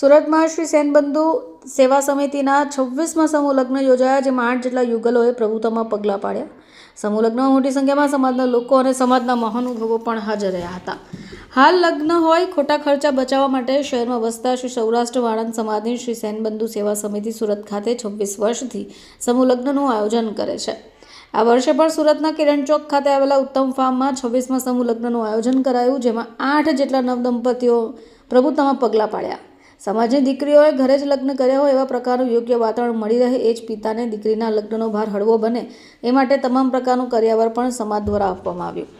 સુરતમાં શ્રી સેનબંધુ સેવા સમિતિના છવ્વીસમાં સમૂહ લગ્ન યોજાયા, જેમાં આઠ જેટલા યુગલોએ પ્રભુત્વમાં પગલાં પાડ્યા. સમૂહ લગ્નમાં મોટી સંખ્યામાં સમાજના લોકો અને સમાજના મહાનુભાવો પણ હાજર રહ્યા હતા. હાલ લગ્ન હોય, ખોટા ખર્ચા બચાવવા માટે શહેરમાં વસતા શ્રી સૌરાષ્ટ્ર વાણંદ સમાજની શ્રી સેનબંધુ સેવા સમિતિ સુરત ખાતે છવ્વીસ વર્ષથી સમૂહ લગ્નનું આયોજન કરે છે. આ વર્ષે પણ સુરતના કિરણ ચોક ખાતે આવેલા ઉત્તમ ફાર્મમાં છવ્વીસમાં સમૂહ લગ્નનું આયોજન કરાયું, જેમાં આઠ જેટલા નવદંપતીઓ પ્રભુતામાં પગલાં પાડ્યા. સમાજની દીકરીઓએ ઘરે જ લગ્ન કર્યા હોય એવા પ્રકારનું યોગ્ય વાતાવરણ મળી રહે એ જ પિતાને દીકરીના લગ્નનો ભાર હળવો બને એ માટે તમામ પ્રકારનું કર્યાવર પણ સમાજ દ્વારા આપવામાં આવ્યું.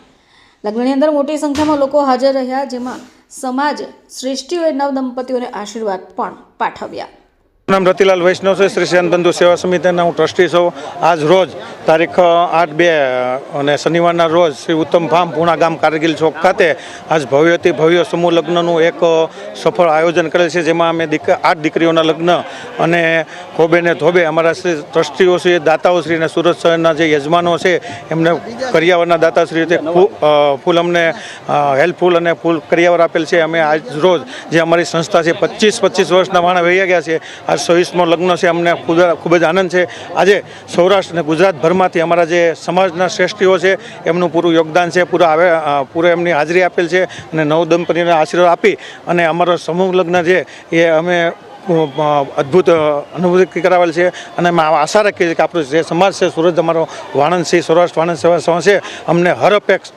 લગ્નની અંદર મોટી સંખ્યામાં લોકો હાજર રહ્યા, જેમાં સમાજ શ્રેષ્ઠીઓએ નવદંપતિઓને આશીર્વાદ પણ પાઠવ્યા. નામ રતિલાલ વૈષ્ણવ છે, શ્રી શ્યાનબંધુ સેવા સમિતિના હું ટ્રસ્ટી છું. આજ રોજ તારીખ આઠ બે અને શનિવારના રોજ શ્રી ઉત્તમ ફાર્મ પૂણા ગામ કારગિલ ચોક ખાતે આજ ભવ્યથી ભવ્ય સમૂહ લગ્નનું એક સફળ આયોજન કરેલ છે, જેમાં અમે દીક, આઠ દીકરીઓના લગ્ન અને ખોબે ને ધોબે અમારા ટ્રસ્ટીઓ છે દાતાઓશ્રી અને સુરત શહેરના જે યજમાનો છે, એમને કરિયાવરના દાતાશ્રી રીતે ફૂલ અમને હેલ્પફુલ અને ફૂલ કરિયાવર આપેલ છે. અમે આજ રોજ જે અમારી સંસ્થા છે, પચીસ પચીસ વર્ષના માણસ વહી ગયા છે આજ ચોવીસમો લગ્ન છે, અમને ખૂબ જ આનંદ છે. આજે સૌરાષ્ટ્ર અને ગુજરાતભરમાંથી અમારા જે સમાજના શ્રેષ્ઠીઓ છે, એમનું પૂરું યોગદાન છે, પૂરા આવે પૂરે એમની હાજરી આપેલ છે અને નવ દંપતીને આશીર્વાદ આપી અને અમારો સમૂહ લગ્ન છે, એ અમે અદ્ભુત અનુભૂતિ કરાવેલ છે. અને અમે આશા રાખીએ છીએ કે આપણો જે સમાજ છે સુરત અમારો વાણંદ છે, સૌરાષ્ટ્ર વાણંદ સેવા સમાજ છે, અમને હર અપેક્ષ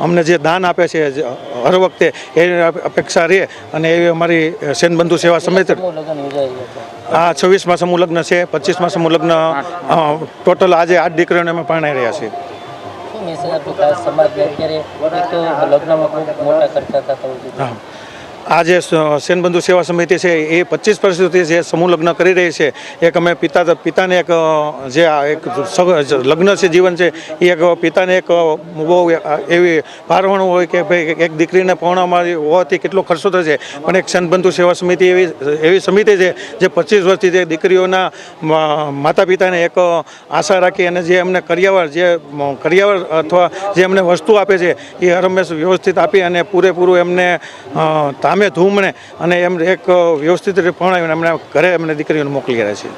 અમને જે દાન આપે છે હર વખતે એ અપેક્ષા રહે અને એવી અમારી સેનબંધુ સેવા સમિતિ આ છવ્વીસમાં સમૂહ લગ્ન છે પચીસમાં સમૂહ લગ્ન ટોટલ આજે આઠ દીકરીઓને અમે પરણાઈ રહ્યા છીએ. મેસેજ આપ્યો ખાસ સમાજને અત્યારે એક તો લગ્નમાં ખૂબ મોટા ખર્ચા થતા હોય છે. આ જે સેનબંધુ સેવા સમિતિ છે એ પચીસ વર્ષથી જે સમૂહ લગ્ન કરી રહી છે એક અમે પિતા પિતાને એક જે એક લગ્ન છે જીવન છે એ એક પિતાને એક બહુ એવી ભારવણું હોય કે ભાઈ એક દીકરીને પૌણામાં હોવાથી કેટલો ખર્ચો થશે. પણ એક સેનબંધુ સેવા સમિતિ એવી એવી સમિતિ છે જે પચીસ વર્ષથી જે દીકરીઓના માતા પિતાને એક આશા રાખી અને જે એમને કરિયાવર જે કરિયાવર અથવા જે એમને વસ્તુ આપે છે એ હંમેશ વ્યવસ્થિત આપી અને પૂરેપૂરું એમને અ, ધામે ધૂમને અને એમ એક વ્યવસ્થિત રીતે ભણાવીને અમને ઘરે અમને દીકરીઓને મોકલી રહ્યા છે.